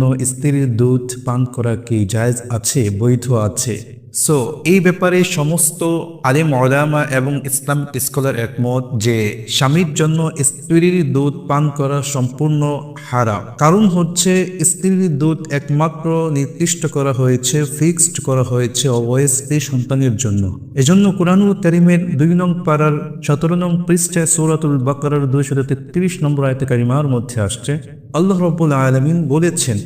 জন্য স্ত্রীর দুধ পান করা কি জায়েজ আছে, বৈধ আছে? সো এই ব্যাপারে সমস্ত আলিম ওলামা এবং ইসলাম স্কলার একমত যে স্বামীর জন্য স্ত্রীর দুধ পান করা সম্পূর্ণ হারাম। কারণ হচ্ছে, স্ত্রীর দুধ একমাত্র নির্দিষ্ট করা হয়েছে, ফিক্সড করা হয়েছে অবয়স্ত্রী সন্তানের জন্য। এজন্য কোরআনুল করিমের দুই নং পাড়ার সতেরো নং পৃষ্ঠায় সৌরাতুল বাকারার দুইশো তেত্রিশ নম্বর আয়তে কারিমার মধ্যে আসছে আল্লাহ রব্বুল আলমিন বলেছেন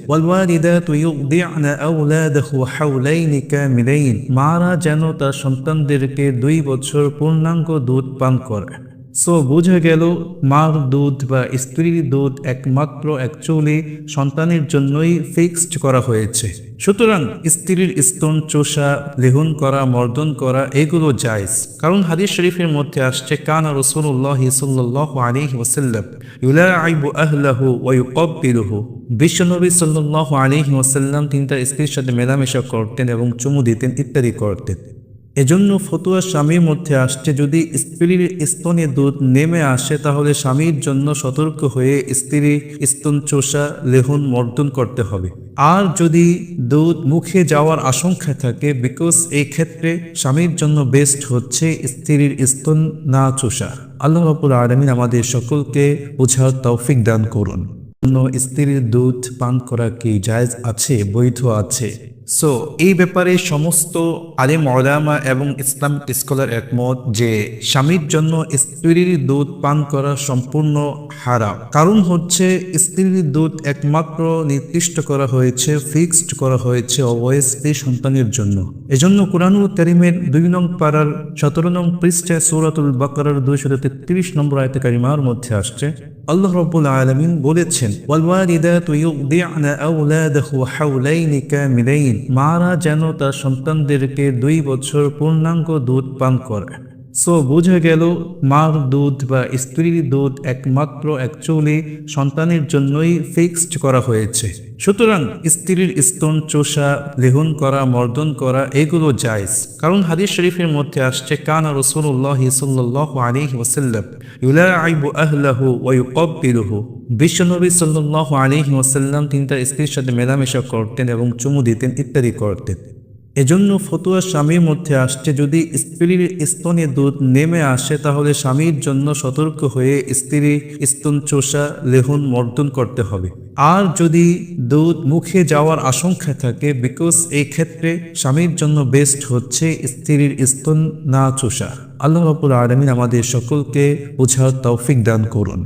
মারা যেন তার সন্তানদেরকে দুই বছর পূর্ণাঙ্গ দুধ পান করে। সো বোঝা গেল, মার দুধ বা স্ত্রীর দুধ একমাত্র অ্যাকচুয়ালি সন্তানের জন্যই ফিক্সড করা হয়েছে। সুতরাং স্ত্রীর স্তন চোষা, লেহন করা, মর্দন করা, এগুলো জায়জ। কারণ হাদিস শরীফের মধ্যে আসছে, কানা রসুল্লাহ সাল্লাহ আলাইহি ওসাল্লাম ইউলাইবু আহলাহু ওয়া ইউকাব্বিলুহু। বিশ্বনবী সাল্লাহ আলাইহি ওয়াসাল্লাম তিনি তার স্ত্রীর সাথে মেলামেশা করতেন এবং চুমু দিতেন ইত্যাদি করতেন। এজন্য ফতুয়া স্বামীর মধ্যে আসছে যদি স্ত্রীর স্তনে দুধ নেমে আসে, তাহলে স্বামীর জন্য সতর্ক হয়ে স্ত্রী স্তন চোষা লেহন মর্দন করতে হবে। আর যদি দুধ মুখে যাওয়ার আশঙ্কা থাকে বিকজ এই ক্ষেত্রে স্বামীর জন্য বেস্ট হচ্ছে স্ত্রীর স্তন না চোষা আল্লাহ রাবুল আলমিন আমাদের সকলকে বোঝার তৌফিক দান করুন। জন্য স্ত্রীর দুধ পান করা কি জায়জ আছে, বৈধ আছে? সো এই ব্যাপারে সমস্ত আলিম, ওলামা এবং ইসলাম স্কলার একমত যে স্বামীর জন্য স্ত্রীর দুধ পান করা সম্পূর্ণ হারাম। কারণ হচ্ছে স্ত্রীর দুধ একমাত্র নির্দিষ্ট করা হয়েছে, ফিক্সড করা হয়েছে অবয়স্ত্রী সন্তানের জন্য। এজন্য কোরআনুল করিমের দুই নং পাড়ার সতেরো নং পৃষ্ঠায় সৌরাতুল বাকারার দুইশো তেত্রিশ নম্বর আয়তে কারিমার মধ্যে আসছে আল্লাহ রব্বুল আলমিন বলেছেন মারা যেন তার সন্তানদেরকে দুই বছর পূর্ণাঙ্গ দুধ পান করে সো বোঝা গেল, মার দুধ বা স্ত্রীর দুধ একমাত্র অ্যাকচুয়ালি সন্তানের জন্যই ফিক্সড করা হয়েছে। সুতরাং স্ত্রীর স্তন চোষা, লেহন করা, মর্দন করা, এগুলো জায়জ। কারণ হাদিস শরীফের মধ্যে আসছে, কানা রসুল্লাহ সাল্লাহ আলাইহি ওয়াসাল্লাম ইউলাইবু আহলাহু ওয়া ইউকাব্বিলুহু। বিশ্বনবী সাল্লাহ আলাইহি ওয়াসাল্লাম তিনি তার স্ত্রীর সাথে মেলামেশা করতেন এবং চুমু দিতেন ইত্যাদি করতেন। এজন্য ফতুয়া স্বামীর মধ্যে আসছে, যদি স্ত্রীর স্তনে দুধ নেমে আসে, তাহলে স্বামীর জন্য সতর্ক হয়ে স্ত্রী স্তন চোষা, লেহন মর্দন করতে হবে। আর যদি দুধ মুখে যাওয়ার আশঙ্কা থাকে বিকজ এই ক্ষেত্রে স্বামীর জন্য বেস্ট হচ্ছে স্ত্রীর স্তন না চোষা। আল্লাহ রাবুল আলমিন আমাদের সকলকে বোঝার তৌফিক দান করুন।